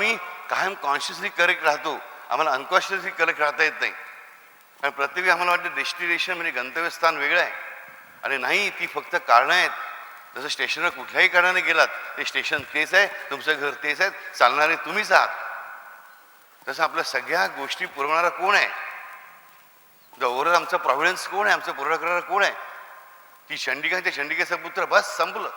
मी कायम consciously correct राहतो. आम्हाला अनकॉन्शियसली करेक्ट राहता येत नाही. कारण प्रत्येक आम्हाला वाटतं डेस्टिनेशन म्हणजे गंतव्यस्थान वेगळं आहे. आणि नाही ती फक्त कारणं आहेत. जसं स्टेशनवर कुठल्याही कारणाने गेलात ते स्टेशन तेच आहे तुमचं घर तेच आहे चालणारे तुम्हीच आहात. तसं आपल्या सगळ्या गोष्टी पुरवणारा कोण आहे? द ओव्हरऑल आमचा प्रॉव्हिडन्स कोण आहे? आमचं पुरवठा करणारा कोण आहे? ती चंडिका त्या चंडिकेचा पुत्र बस संपलं.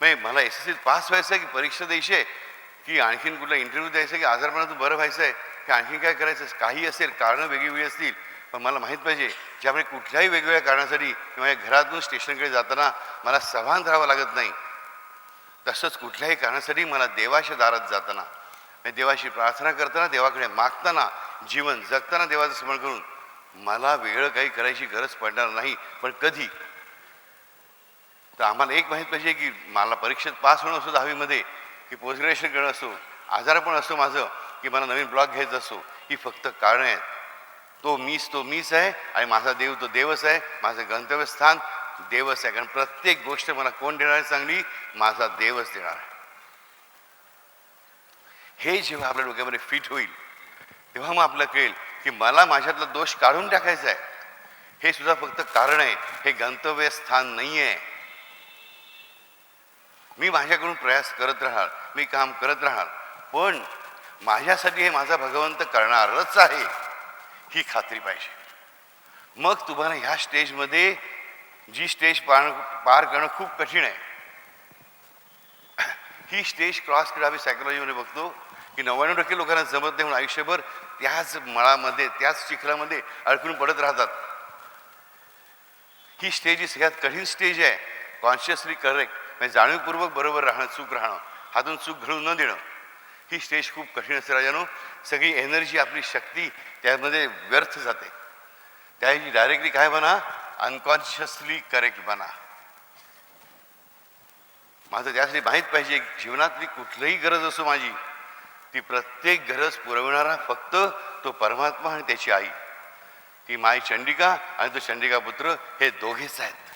म्हणजे मला एस एस सीत पास व्हायचं आहे की परीक्षा द्यायची आहे? की आणखीन कुठला इंटरव्ह्यू द्यायचा की की आजारपणातून बरं व्हायचं आहे की आणखीन काय करायचं? काही असेल कारणं वेगळी वेगळी असतील पण मला माहीत पाहिजे ज्यामुळे कुठल्याही वेगवेगळ्या कारणासाठी किंवा घरातून स्टेशनकडे जाताना मला सभान राहावं लागत नाही. तसंच कुठल्याही कारणासाठी मला देवाच्या दारात जाताना देवाशी प्रार्थना करताना देवाकडे मागताना जीवन जगताना देवाचं स्मरण करून मला वेगळं काही करायची गरज पडणार नाही पण कधी? तर आम्हाला एक माहीत पाहिजे की मला परीक्षेत पास होणं असं दहावीमध्ये की पोस्ट ग्रॅज्युएशन करणं असो आजार पण असो माझं की मला नवीन ब्लॉग घ्यायचं असो ही फक्त कारणं आहेत. तो मीच तो मीच आहे आणि माझा देव तो देवच आहे माझं गंतव्यस्थान देवच आहे. कारण प्रत्येक गोष्ट मला कोण देणार आहे चांगली माझा देवच देणार आहे. हे जेव्हा आपल्या डोक्यामध्ये फिट होईल तेव्हा मग आपलं कळेल की मला माझ्यातला दोष काढून टाकायचा आहे. हे सुद्धा फक्त कारण आहे. हे गंतव्यस्थान नाही आहे मी माझ्याकडून प्रयास करत राहणार मी काम करत राहणार पण माझ्यासाठी हे माझा भगवंत करणारच आहे ही खात्री पाहिजे. मग तुम्हाला ह्या स्टेजमध्ये जी स्टेज पार पार करणं खूप कठीण आहे. ही स्टेज क्रॉस करणं आम्ही सायकोलॉजीमध्ये बघतो की नव्याण्णव टक्के लोकांना जमत नाही म्हणून आयुष्यभर त्याच मळामध्ये त्याच चिखलामध्ये अडकून पडत राहतात. ही स्टेज ही सगळ्यात कठीण स्टेज आहे कॉन्शियसली करेक्ट म्हणजे जाणीवपूर्वक बरोबर राहणं चूक राहणं हातून चूक घडू न देणं ही स्टेज खूप कठीण असते राजानो. सगळी एनर्जी आपली शक्ती त्यामध्ये व्यर्थ जाते. त्याऐवजी डायरेक्टली काय बना? अनकॉन्शियसली करेक्ट बना. माझं त्यासाठी माहीत पाहिजे जीवनातली कुठलीही गरज असो माझी ती प्रत्येक गरज पुरविणारा फक्त तो परमात्मा आणि त्याची आई. ती माय चंडिका आणि तो चंडिका पुत्र हे दोघेच आहेत.